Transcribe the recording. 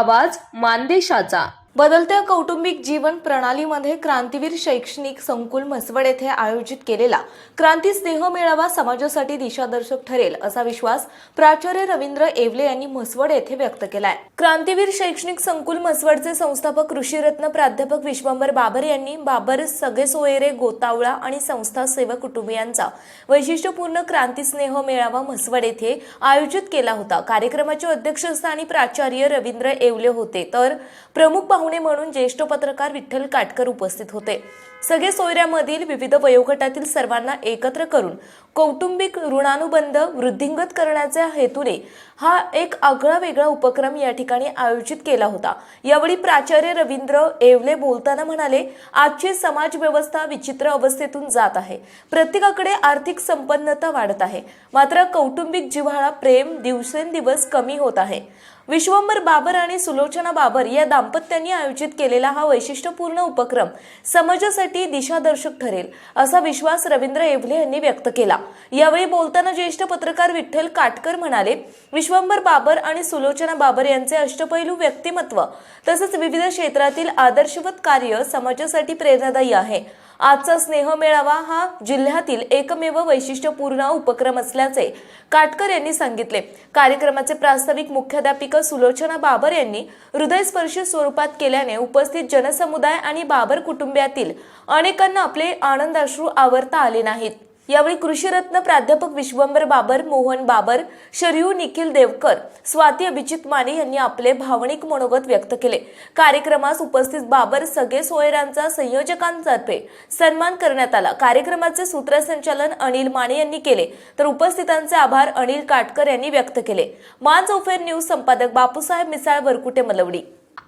आवाज मानदेशाचा. बदलत्या कौटुंबिक जीवन प्रणालीमध्ये क्रांतीवीर शैक्षणिक संकुल म्हसवड येथे आयोजित केलेला क्रांती स्नेह मेळावा समाजासाठी दिशादर्शक ठरेल असा विश्वास प्राचार्य रवींद्र येवले यांनी म्हसवड येथे व्यक्त केलाय. क्रांतीवीर शैक्षणिक संकुल म्हसवडचे संस्थापक ऋषीरत्न प्राध्यापक विश्वंभर बाबर यांनी बाबर सगळे सोयरे गोतावळा आणि संस्था सेवक कुटुंबियांचा वैशिष्ट्यपूर्ण क्रांती स्नेह मेळावा म्हसवड येथे आयोजित केला होता. कार्यक्रमाच्या अध्यक्षस्थानी प्राचार्य रवींद्र येवले होते. तर प्रमुख पाहुणे म्हणून ज्येष्ठ पत्रकार विठ्ठल काटकर उपस्थित होते. सगळे सोयऱ्यामधील विविध वयोगटातील सर्वांना एकत्र करून कौटुंबिक ऋणानुबंध वृद्धिंगत करण्याच्या हेतूने हा एक आगळा वेगळा उपक्रम या ठिकाणी आयोजित केला होता. यावेळी प्राचार्य रवींद्र येवले बोलताना म्हणाले आजची समाज व्यवस्था विचित्र अवस्थेतून जात आहे. प्रत्येकाकडे आर्थिक संपन्नता वाढत आहे. मात्र कौटुंबिक जिव्हाळा प्रेम दिवसेंदिवस कमी होत आहे. विश्वंभर बाबर आणि सुलोचना बाबर या दाम्पत्यांनी आयोजित केलेला हा वैशिष्ट्यपूर्ण उपक्रम समाजासाठी दिशादर्शक ठरेल असा विश्वास रवींद्र येवले यांनी व्यक्त केला. यावेळी बोलताना ज्येष्ठ पत्रकार विठ्ठल काटकर म्हणाले विश्वंभर बाबर आणि सुलोचना बाबर यांचे अष्टपैलू व्यक्तिमत्व तसंच विविध क्षेत्रातील आदर्शवत कार्य समाजासाठी प्रेरणादायी आहे. आजचा स्नेह मेळावा हा जिल्ह्यातील एकमेव वैशिष्ट्यपूर्ण उपक्रम असल्याचे काटकर यांनी सांगितले. कार्यक्रमाचे प्रास्ताविक मुख्याध्यापिका सुलोचना बाबर यांनी हृदयस्पर्शी स्वरूपात केल्याने उपस्थित जनसमुदाय आणि बाबर कुटुंबियातील अनेकांना आपले आनंदाश्रू आवरता आले नाहीत. यावेळी कृषीरत्न प्राध्यापक विश्वंभर बाबर मोहन बाबर शरयू निखिल देवकर स्वाती अभिजित माने यांनी आपले भावनिक मनोगत व्यक्त केले. कार्यक्रमास उपस्थित बाबर सगळे सोयरांचा संयोजकांतर्फे सन्मान करण्यात आला. कार्यक्रमाचे सूत्रसंचालन अनिल माने यांनी केले. तर उपस्थितांचे आभार अनिल काटकर यांनी व्यक्त केले. मान चौफेर न्यूज संपादक बापूसाहेब मिसाळ वरकुटे मलवडी.